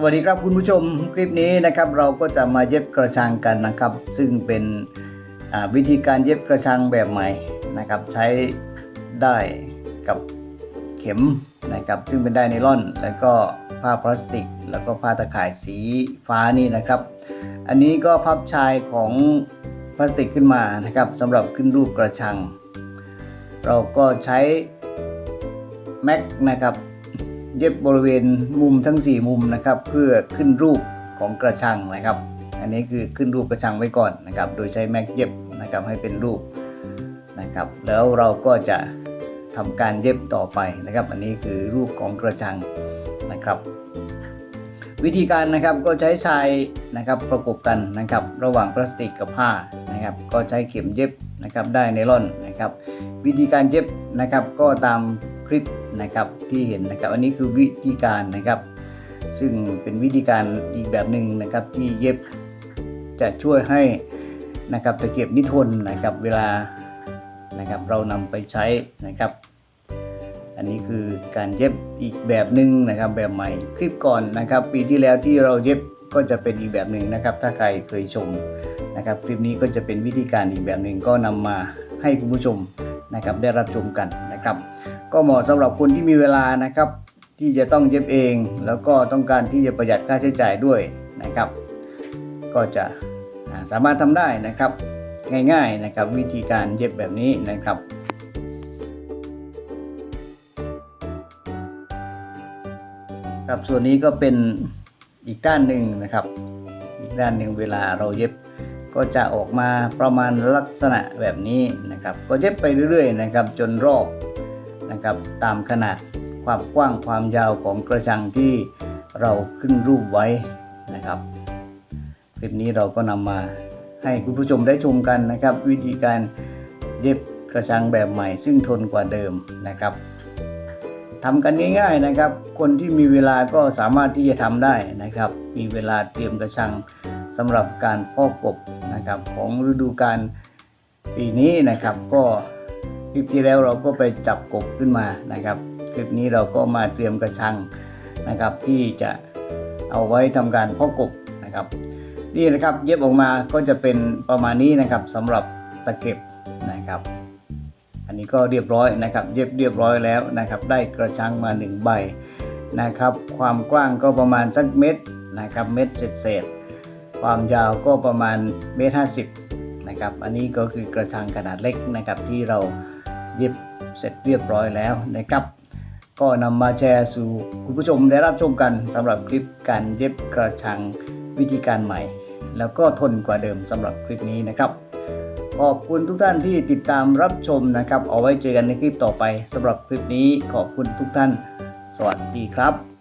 สวัสดีครับคุณผู้ชมคลิปนี้นะครับเราก็จะมาเย็บกระชังกันนะครับ ซึ่งเป็นวิธีการเย็บกระชังแบบใหม่นะครับ ใช้ได้กับเข็มนะครับ ซึ่งเป็นได้ไนล่อน แล้วก็ผ้าพลาสติก แล้วก็ผ้าตะข่ายสีฟ้านี่นะครับ อันนี้ก็พับชายของพลาสติกขึ้นมานะครับสำหรับขึ้นรูปกระชัง เราก็ใช้แม็กนะครับ เย็บบริเวณมุมทั้ง 4 มุมนะครับ เพื่อขึ้นรูปของกระชังนะครับ อันนี้คือขึ้นรูปกระชังไว้ก่อนนะครับ โดยใช้แม็กเย็บนะครับให้เป็นรูปนะครับ แล้วเราก็จะทำการเย็บต่อไปนะครับ อันนี้คือรูปของกระชังนะครับ วิธีการนะครับก็ใช้ชายนะครับประกบกันนะครับ ระหว่างพลาสติกกับผ้านะครับ ก็ใช้เข็มเย็บนะครับได้ไนล่อนนะครับ วิธีการเย็บนะครับก็ตาม คลิปนะครับที่เห็นนะครับอันนี้คือวิธีการนะครับ ซึ่งเป็นวิธีการอีกแบบหนึ่งนะครับที่เย็บจะช่วยให้นะครับตะเกียบนิทนนะครับเวลานะครับเรานำไปใช้นะครับ อันนี้คือการเย็บอีกแบบหนึ่งนะครับแบบใหม่คลิปก่อนนะครับ ปีที่แล้วที่เราเย็บก็จะเป็นอีกแบบหนึ่งนะครับ ถ้าใครเคยชมนะครับ คลิปนี้ก็จะเป็นวิธีการอีกแบบหนึ่งก็นำมาให้คุณผู้ชมนะครับได้รับชมกันนะครับ ก็เหมาะสำหรับคนที่มีเวลานะครับ ที่จะต้องเย็บเอง แล้วก็ต้องการที่จะประหยัดค่าใช้จ่ายด้วยนะครับ ก็จะสามารถทำได้นะครับ ง่ายๆนะครับ วิธีการเย็บแบบนี้นะครับครับส่วนนี้ก็เป็นอีกด้านหนึ่งนะครับ อีกด้านหนึ่งเวลาเราเย็บก็จะออกมาประมาณลักษณะแบบนี้นะครับ ก็เย็บไปเรื่อยๆนะครับ จนรอบ นะครับ ตามขนาดความกว้างความยาวของกระชังที่เราขึ้นรูปไว้นะครับ คลิปนี้เราก็นำมาให้คุณผู้ชมได้ชมกันนะครับ วิธีการเย็บกระชังแบบใหม่ ซึ่งทนกว่าเดิมนะครับทำกันง่าย ๆนะครับ คนที่มีเวลาก็สามารถที่จะทำได้นะครับ มีเวลาเตรียมกระชังสำหรับการพาะกบนะครับของฤดูกาลปีนี้นะครับก็ คลิปที่แล้วเราก็ไปจับกบขึ้นมานะครับ คลิปนี้เราก็มาเตรียมกระชังนะครับ ที่จะเอาไว้ทำการเพาะกบนะครับ นี่นะครับเย็บออกมาก็จะเป็นประมาณนี้นะครับสำหรับตะเข็บนะครับ อันนี้ก็เรียบร้อยนะครับ เย็บเรียบร้อยแล้วนะครับ ได้กระชังมาหนึ่งใบนะครับ ความกว้างก็ประมาณสักเม็ดนะครับ เม็ดเศษๆความยาวก็ประมาณเมตรห้าสิบนะครับ อันนี้ก็คือกระชังขนาดเล็กนะครับที่เรา เย็บเสร็จเรียบร้อยแล้วนะครับ ก็นำมาแชร์สู่คุณผู้ชมได้รับชมกันสำหรับคลิปการเย็บกระชังวิธีการใหม่ แล้วก็ทนกว่าเดิมสำหรับคลิปนี้นะครับขอบคุณทุกท่านที่ติดตามรับชมนะครับ เอาไว้เจอกันในคลิปต่อไปสำหรับคลิปนี้ขอบคุณทุกท่าน สวัสดีครับ